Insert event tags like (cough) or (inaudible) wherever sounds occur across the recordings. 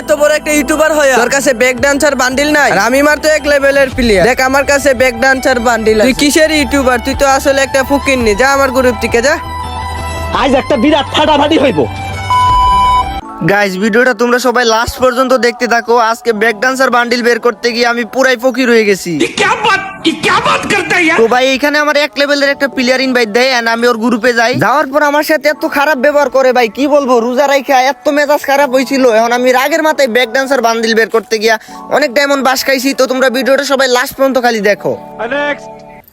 এত বড় একটা ইউটিউবার হয়ে তোর কাছে ব্যাক ডান্সার বান্ডিল নাই? আর আমি মাত্র এক লেভেলের প্লেয়ার দেখ আমার কাছে ব্যাক ডান্সার বান্ডিল তুই কিসের ইউটিউবার তুই তো আসলে একটা ফুকিননি। যা আমার গ্রুপ থেকে যা। আজ একটা বিরাট ফাটাফাটি হইব। গাইস ভিডিওটা তোমরা সবাই লাস্ট পর্যন্ত দেখতে থাকো। আজকে ব্যাক ডান্সার বান্ডিল বের করতে গিয়ে আমি পুরাই ফকির হয়ে গেছি। তো ভাই এখানে আমার এক লেভেলের একটা প্লেয়ার ইনভাইট দেয় এন্ড আমি ওর গ্রুপে যাই। যাওয়ার পর আমার সাথে এত খারাপ ব্যবহার করে ভাই কি বলব? রোজা রাইখা এত মেজাজ খারাপ হয়েছিল। এখন আমি রাগের মাথায় ব্যাক ডান্সার বান্ডিল বের করতে গিয়া অনেক ডায়মন্ড বাস খাইছি। তো তোমরা ভিডিওটা সবাই লাস্ট পর্যন্ত খালি দেখো।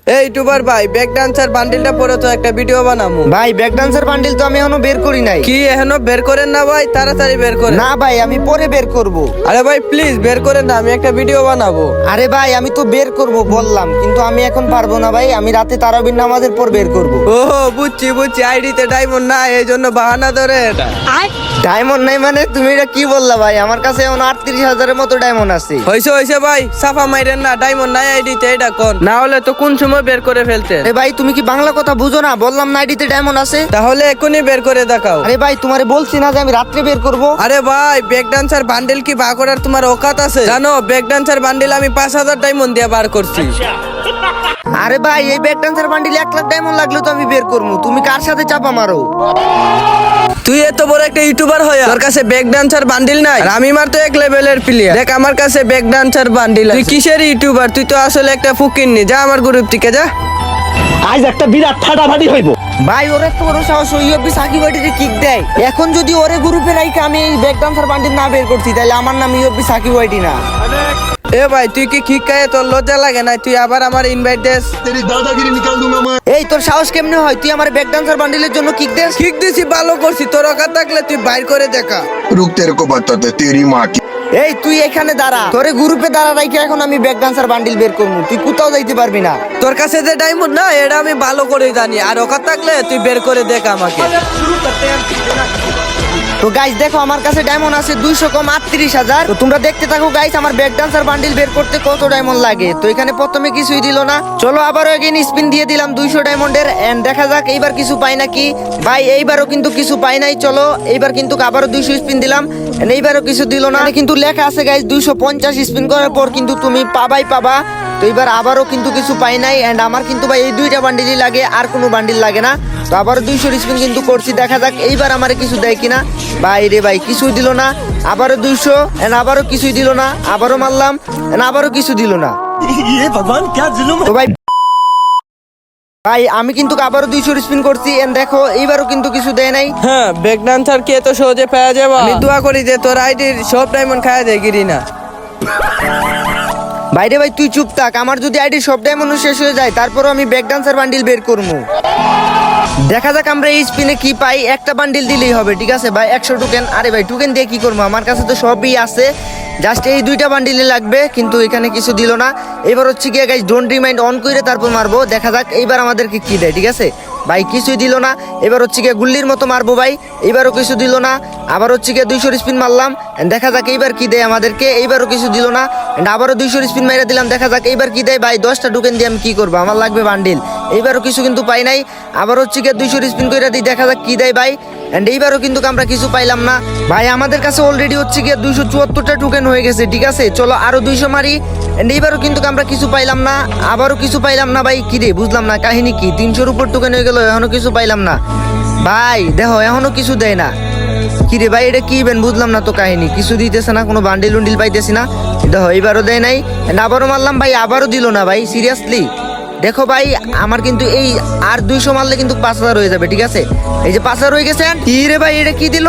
এই ইউটিউবার ভাই ব্যাক ডান্সার বান্ডিলটা পরে তো একটা ভিডিও বানামু। ভাই ব্যাক ডান্সার বান্ডিল তো আমি এখনও বের করি নাই। কি এখনও বের করেন না ভাই? তাড়াতাড়ি বের করেন। না ভাই আমি পরে বের করব। আরে ভাই প্লিজ বের করেন না আমি একটা ভিডিও বানাবো। আরে ভাই আমি তো বের করব বললাম কিন্তু আমি এখন পারব না ভাই আমি রাতে তারাবির নামাজের পর বের করব। ও বুঝছি বুঝছি আইডিতে ডায়মন্ড না এই জন্য বাহানা ধরে। এটা ডায়মন্ড নাই মানে তুমি এটা কি বললা ভাই? আমার কাছে এখন আটত্রিশ হাজারের মতো ডায়মন্ড আছে। হয়েছে হয়েছে ভাই সাফা মাইরেন না ডায়মন্ড নাই আইডিতে এটা কোন? না হলে তো কোন সময় বের করে ফেলতে আরে ভাই তুমি কি বাংলা কথা বুঝো না? বললাম না আইডিতে ডায়মন্ড আছে। তাহলে এখনই বের করে দেখাও। আরে ভাই তোমারে বলছি না যে আমি রাত্রে বের করব। আরে ভাই ব্যাক ডান্সার বান্ডেল কি বার করার তোমার ওকাত আছে? জানো ব্যাক ডান্সার বান্ডেল আমি পাঁচ হাজার ডায়মন্ড দিয়ে বার করছি। আরে ভাই এই ব্যাক ডান্সার বান্ডিল এক লাখ ডায়মন্ড লাগল তো আমি বের করব। তুমি কার সাথে চাপা মারো? তুই এত বড় একটা ইউটিউবার হয় তোর কাছে ব্যাক ডান্সার বান্ডিল নাই? আর আমি মাত্র এক লেভেলের প্লেয়ার দেখ আমার কাছে ব্যাক ডান্সার বান্ডিল তুই কিসের ইউটিউবার তুই তো আসলে একটা ফুকিন নি যা আমার গ্রুপ থেকে যা। আজ একটা বিরাট ফাটাফাটি হইব। ভাই ওরে তো বড় সাহস ওই অব্দি সাকিব বাটিতে কিক দেয়। এখন যদি ওরে গ্রুপে রাইখে আমি এই ব্যাক ডান্সার বান্ডিল না বের করছি তাহলে আমার নাম ইউবি সাকিব বাটি না। এ ভাই তুই কি ঠিক খায় তোর লজ্জা লাগে না? তুই আবার আমার ইনভাইট দেস। দাদাগিরি নিকাল দুম আমার এই তোর সাহস কেমনে হয়? তুই আমার ব্যাক ডান্সার বান্ডিলের জন্য কিক দেস? কিক দিছি ভালো করছি। তোর অকাত থাকলে তুই বাইর করে দেখা রুক তেরে বাতাতে তেরি মা কি। এই তুই এখানে দাঁড়া। তোরে গ্রুপে দাঁড়া রাখি এখন আমি ব্যাক ডান্সার বান্ডিল বের করব। তুই কোথাও যাইতে পারবি না। তোর কাছে যে ডায়মন্ড না এটা আমি ভালো করে জানি। আর ওকা থাকলে তুই বের করে দেখ আমাকে। তো গাইস দেখো আমার কাছে ডায়মন্ড আছে দুইশো কম আটত্রিশ হাজার। তো তোমরা দেখতে থাকো গাইস আমার ব্যাক ডান্সার বান্ডিল বের করতে কত ডায়মন্ড লাগে। তো এখানে প্রথমে কিছুই দিল না। চলো আবারও এগেন স্পিন দিয়ে দিলাম দুইশো ডায়মন্ডের এন্ড দেখা যাক, এইবার কিছু পাই নাকি? ভাই, এইবারও কিন্তু কিছু পাই নাই, চলো। এইবার কিন্তু আবারও দুইশো স্পিন দিলাম। এইবারও কিছু দিল না। কিন্তু লেখা আছে গাইস দুইশো পঞ্চাশ স্পিন করার পর কিন্তু তুমি পাবাই পাবা। তো এবার আবারও কিন্তু কিছু পাই নাই অ্যান্ড আমার কিন্তু ভাই এই দুইটা বান্ডিলই লাগে আর কোনো বান্ডিল লাগে না। তো আবারও দুইশো স্পিন কিন্তু করছি দেখা যাক এইবার আমার কিছু দেয় কিনা। ভাই রে ভাই কিছুই দিল না আবারও দুইশো অ্যান্ড আবারও কিছুই দিল না আবারও মারলাম অ্যান্ড আবারও কিছু দিল না। (laughs) ভাই ভাই আমি কিন্তু আবারও দুইশো স্পিন করছি এন্ড দেখো এইবারও কিন্তু কিছু দেয় নাই। হ্যাঁ ব্যাক ডান্সার কে তো সহজে পাওয়া যাবে? আমি দোয়া করি যে তোর আইডির সব ডায়মন্ড খাওয়া যায় গিরি না বাইরে ভাই, তুই চুপ থাক। আমার যদি আইডি সব ডায়মন্ড শেষ হয়ে যায়, তারপরও আমি ব্যাক ডান্সার বান্ডিল বের করব দেখা যাক আমরা এই স্পিনে কি পাই। একটা বান্ডিল দিলেই হবে, ঠিক আছে? ভাই, একশো টোকেন আরে ভাই টোকেন দিয়ে কি করব আমার কাছে তো সবই আছে। জাস্ট এই দুইটা বান্ডিলে লাগবে, কিন্তু এখানে কিছু দিল না। এবার হচ্ছে গিয়ে গাইজ ডোন্ট রিমাইন্ড অন করে তারপর মারবো। দেখা যাক, এইবার আমাদেরকে কি দেয়, ঠিক আছে? ভাই কিছুই দিল না। এবার হচ্ছে গিয়ে গুল্লির মতো মারবো ভাই। এবারও কিছু দিল না। আবার হচ্ছে গিয়ে দুইশোর স্পিন মারলাম। দেখা যাক এইবার কি দেয় আমাদেরকে। এইবারও কিছু দিল না। আবারও দুইশোর স্পিন মেরে দিলাম। দেখা যাক এইবার কি দেয় ভাই। দশটা টোকেন দিয়ে আমি কী করব? আমার লাগবে বান্ডিল এইবারও কিছু কিন্তু পাই নাই। আবার হচ্ছে গিয়ে দুইশো স্পিন করে দিই, দেখা যাক কি দেয় ভাই। এন্ড এইবারও কিন্তু আমরা কিছু পাইলাম না। ভাই, আমাদের কাছে অলরেডি হচ্ছে গিয়ে দুইশো চুয়াত্তরটা টোকেন হয়ে গেছে, ঠিক আছে? চলো আরও দুইশো মারি। এন্ড এইবারও কিন্তু আমরা কিছু পাইলাম না। আবারও কিছু পাইলাম না ভাই। কি রে, বুঝলাম না, কাহিনী কি? তিনশোর উপর টোকেন হয়ে গেল এখনও কিছু পাইলাম না। ভাই, দেখো এখনও কিছু দেয় না। কি রে ভাই, এটা কি বেন বুঝলাম না তো কাহিনী। কিছু দিতেছে না, কোনো বান্ডিল উন্ডিল পাইতেছি না। দেখো, এইবারও দেয় নাই। আবারও মারলাম ভাই, আবারও দিল না ভাই সিরিয়াসলি দেখো ভাই আমার কিন্তু এই আর দুইশো মারলে কিন্তু পাঁচ হাজার হয়ে যাবে ঠিক আছে? এই যে পাঁচ হাজার হয়ে গেছে কি রে ভাই এটা কি দিল?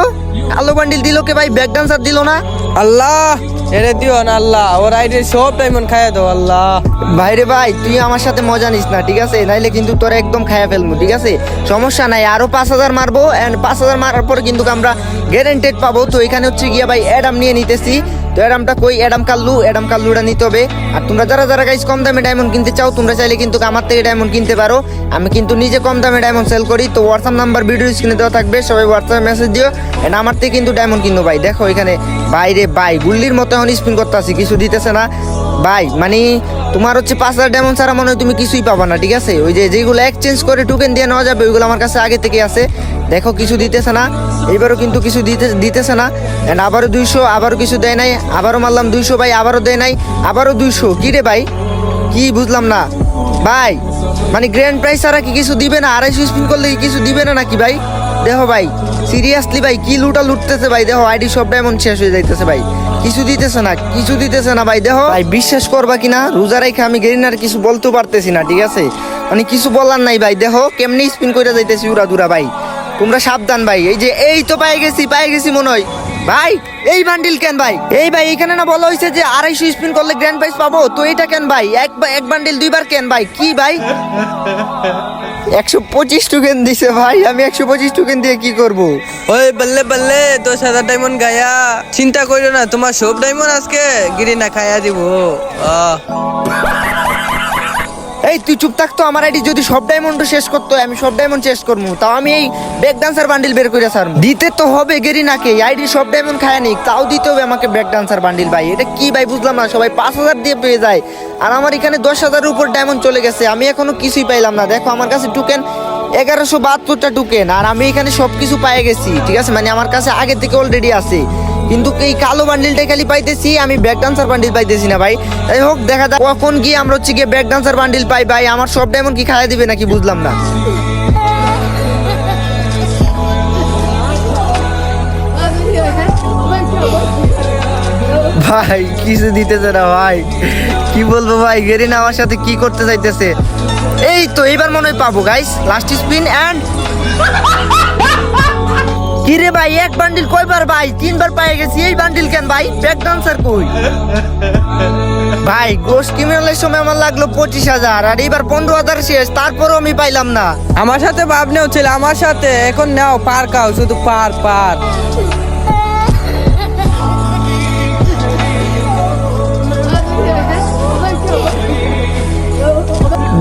কালো বান্ডিল দিল কে ভাই? ব্যাক ডান্সার দিল না? আল্লাহ এরে দিও না আল্লাহ। ওর আইডির সব ডায়মন্ড খাইয়া দাও আল্লাহ। ভাই রে ভাই তুই আমার সাথে মজা নিস না ঠিক আছে? নাইলে কিন্তু তোর একদম খায়া ফেলব ঠিক আছে? সমস্যা নাই আরও পাঁচ হাজার মারবো এন্ড পাঁচ হাজার মারার পর কিন্তু আমরা গ্যারেন্টেড পাবো। তো এখানে হচ্ছে গিয়া ভাই অ্যাডাম নিয়ে নিতেছি। তো অ্যাডামটা কই? অ্যাডাম কাল্লু অ্যাডাম কাল্লুটা নিতে হবে। আর তোমরা যারা যারা গাইস কম দামে ডায়মন্ড কিনতে চাও, তোমরা চাইলে কিন্তু আমার থেকে ডায়মন্ড কিনতে পারো। আমি কিন্তু নিজে কম দামে ডায়মন্ড সেল করি। তো হোয়াটসঅ্যাপ নাম্বার ভিডিও স্ক্রিনে দেওয়া থাকবে, সবাই হোয়াটসঅ্যাপে মেসেজ দিও। এন্ড আমার থেকে কিন্তু ডায়মন্ড কিনবো ভাই। দেখো এখানে বাইরে বাই গুল্লির মতো এখন স্পিন করতে আসি কিছু দিতেছে না। ভাই মানে তোমার হচ্ছে পাঁচ হাজার ডায়মন্ড ছাড়া মনে হয় তুমি কিছুই পাবা না, ঠিক আছে? ওই যে যেগুলো এক্সচেঞ্জ করে টোকেন দিয়ে নেওয়া যাবে, ওইগুলো আমার কাছে আগে থেকে আছে। দেখো কিছু দিতেছে না, এইবারও কিন্তু কিছু দিতে, দিতেছে না। এন্ড আবারও দুইশো, আবারও কিছু দেয় নাই, আবারও মারলাম দুইশো ভাই, আবারও দেয় নাই, আবারও দুইশো। কি রে ভাই? কি বুঝলাম না। ভাই মানে গ্র্যান্ড প্রাইস ছাড়া কি কিছু দিবে না? আড়াইশো স্পিন করলে কিছু দিবে না নাকি ভাই? দেখো ভাই সিরিয়াসলি ভাই, কি লুটা লুটতেছে ভাই? দেখো আইডি সব ডায়মন্ড শেষ হয়ে যাইতেছে ভাই। কিছু দিতেছে না, কিছু দিতেছে না ভাই। দেখো, ভাই, বিশ্বাস করবা কিনা? রোজা রেখে আমি গেরিনার কিছু বলতে পারতেছি না, ঠিক আছে? মানে কিছু বলার নাই ভাই। দেখো, কেমনি স্পিন করে যাইতেছি উড়া দুরা ভাই। তোমরা সাবধান ভাই, এই যে এই তো পাই গেছি পাই গেছি মনে হয়। ভাই, এই বান্ডিল কেন ভাই? এই ভাই, এখানে না বলা হয়েছে যে আড়াইশো স্পিন করলে গ্র্যান্ড প্রাইজ পাবো, তো এটা কেন ভাই? এক এক বান্ডিল দুইবার কেন ভাই? কি ভাই? একশো পঁচিশ টোকেন দিছে ভাই, আমি একশো পঁচিশ টোকেন দিয়ে কি করব? ওই বললে বললে, দশ হাজার ডায়মন্ড গায়া। চিন্তা করিও না, তোমার সব ডায়মন্ড আজকে গিরি না খাইয়া দিব। আহ। এই, তুই চুপ থাকতো আমার আইডি যদি সব ডায়মন্ড শেষ করতো, আমি সব ডায়মন্ড শেষ করব তাও আমি এই ব্যাক ডান্সার বান্ডিল বের করে স্যার দিতে তো হবে গেরি নাকে আইডি সব ডায়মন্ড খায় নি তাও দিতে হবে আমাকে ব্যাক ডান্সার বান্ডিল ভাই। এটা কি, ভাই, বুঝলাম না, সবাই পাঁচ হাজার দিয়ে পেয়ে যায়। আর আমার এখানে দশ হাজারের উপর ডায়মন্ড চলে গেছে, আমি এখনও কিছুই পাইলাম না। দেখো, আমার কাছে টুকেন এগারোশো বাহাত্তরটা টুকেন আর আমি এখানে সব কিছু পাই গেছি, ঠিক আছে? মানে আমার কাছে আগে থেকে অলরেডি আছে। কিন্তু এই কালো বান্ডিলটাই খালি পাইতেছি, আমি ব্যাক ডান্সার বান্ডিল পাইতেছি না ভাই। যাই হোক, দেখা যাক কখন গিয়ে আমরা হচ্ছে গিয়ে ব্যাক ডান্সার বান্ডিল পাই ভাই। আমার সব ডায়মন্ড কি খাইয়া দিবে নাকি বুঝলাম না। ভাই, কিছু দিতেছে না ভাই। কি বলব ভাই, গেরিন আমার সাথে কি করতে চাইতেছে এই তো, এইবার মনে হয় পাবো গাইস লাস্ট স্পিন অ্যান্ড কি রে ভাই এক বান্ডিল কয়বার ভাই? তিনবার পাই গেছি এই বান্ডিল কেন ভাই? ব্যাক ডান্সার কই? ভাই গোস ক্রিমিনালের সময় আমার লাগল পঁচিশ হাজার আর এইবার পনেরো হাজার শেষ তারপরও আমি পাইলাম না। আমার সাথে ভাবনেও ছিল আমার সাথে। এখন নাও পার খাও শুধু পার পার।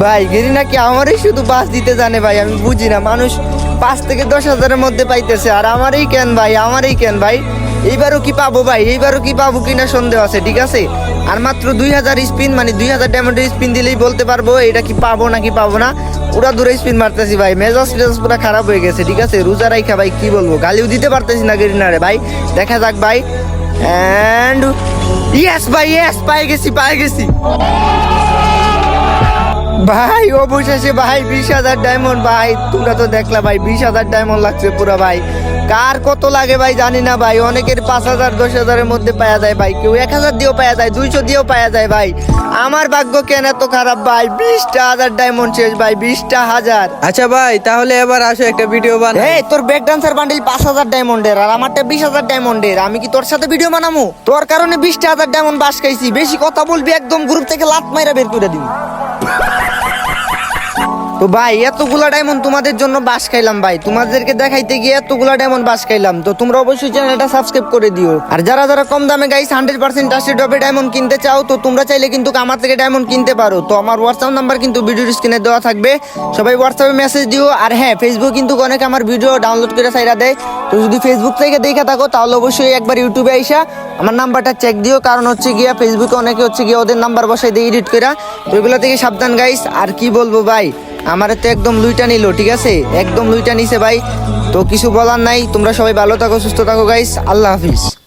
ভাই গেরি নাকি আমারই শুধু বাস দিতে জানে ভাই? আমি বুঝি না মানুষ পাঁচ থেকে দশ হাজারের মধ্যে পাইতেছে। আর আমারই কেন ভাই? আমারই কেন ভাই? এইবারও কি পাবো ভাই? এইবারও কি পাবো কিনা সন্দেহ আছে, ঠিক আছে? আর মাত্র দুই হাজার স্পিন মানে দুই হাজার ডায়মন্ডের স্পিন দিলেই বলতে পারব, এটা কি পাবো নাকি পাবো না? ওরা দূরে স্পিন মারতেছি ভাই। মেজাজ টেজাজ পুরো খারাপ হয়ে গেছে, ঠিক আছে? রোজা রাইখা ভাই, কি বলব? গালিও দিতে পারতেছি না গেরিনারে ভাই। দেখা যাক ভাই। অ্যান্ড ইয়েস ভাই ইয়েস পাই গেছি পাই গেছি। ভাই অবশেষে ভাই বিশ হাজার ডায়মন্ড ভাই। তোমরা তো দেখলা ভাই বিশ হাজার ডায়মন্ড লাগছে পুরো ভাই। কার কত লাগে ভাই জানি না ভাই। অনেকের পাঁচ হাজার দশ হাজারের মধ্যে পাওয়া যায় ভাই। কেউ এক হাজার দিয়েও পাওয়া যায় দুইশো দিয়েও পাওয়া যায় ভাই। আমার ভাগ্য কেন এত খারাপ ভাই? বিশটা হাজার ডায়মন্ড শেষ ভাই বিশটা হাজার। আচ্ছা ভাই তাহলে এবার আসো একটা ভিডিও বানাই। এই তোর ব্যাক ডান্সার বান্ডিল পাঁচ হাজার ডায়মন্ডের আর আমারটা বিশ হাজার ডায়মন্ডের আমি কি তোর সাথে ভিডিও বানামু? তোর কারণে বিশটা হাজার ডায়মন্ড বাস খাইছি। বেশি কথা বলবি একদম গ্রুপ থেকে লাত মাইরা বের করে দিবি। তো ভাই, এতগুলা ডায়মন্ড তোমাদের জন্য বাস খাইলাম ভাই। তোমাদেরকে দেখাইতে গিয়ে এতগুলা ডায়মন্ড বাস খাইলাম। তো তোমরা অবশ্যই চ্যানেলটা সাবস্ক্রাইব করে দিও। আর যারা যারা কম দামে গাইস হান্ড্রেড পার্সেন্ট টাস্টেড ডবে ডায়মন্ড কিনতে চাও, তো তোমরা চাইলে কিন্তু আমার থেকে ডায়মন্ড কিনতে পারো। তো আমার হোয়াটসঅ্যাপ নাম্বার কিন্তু ভিডিওর স্ক্রিনে দেওয়া থাকবে। সবাই হোয়াটসঅ্যাপে মেসেজ দিও। আর হ্যাঁ ফেসবুক কিন্তু অনেক আমার ভিডিও ডাউনলোড করে সাইরা দেয়। তো যদি ফেসবুক থেকে দেখে থাকো, তাহলে অবশ্যই একবার ইউটিউবে আইসা আমার নাম্বারটা চেক দিও। কারণ হচ্ছে গিয়া ফেসবুকে অনেকে হচ্ছে গিয়ে ওদের নাম্বার বসাই দিয়ে এডিট করা তো এগুলো থেকে সাবধান গাইস আর কি বলব ভাই? আমার তো একদম লুইটা নিল, ঠিক আছে? একদম লুইটা নিছে ভাই। তো কিছু বলার নাই, তোমরা সবাই ভালো থাকো, সুস্থ থাকো গাইস আল্লাহ হাফিজ।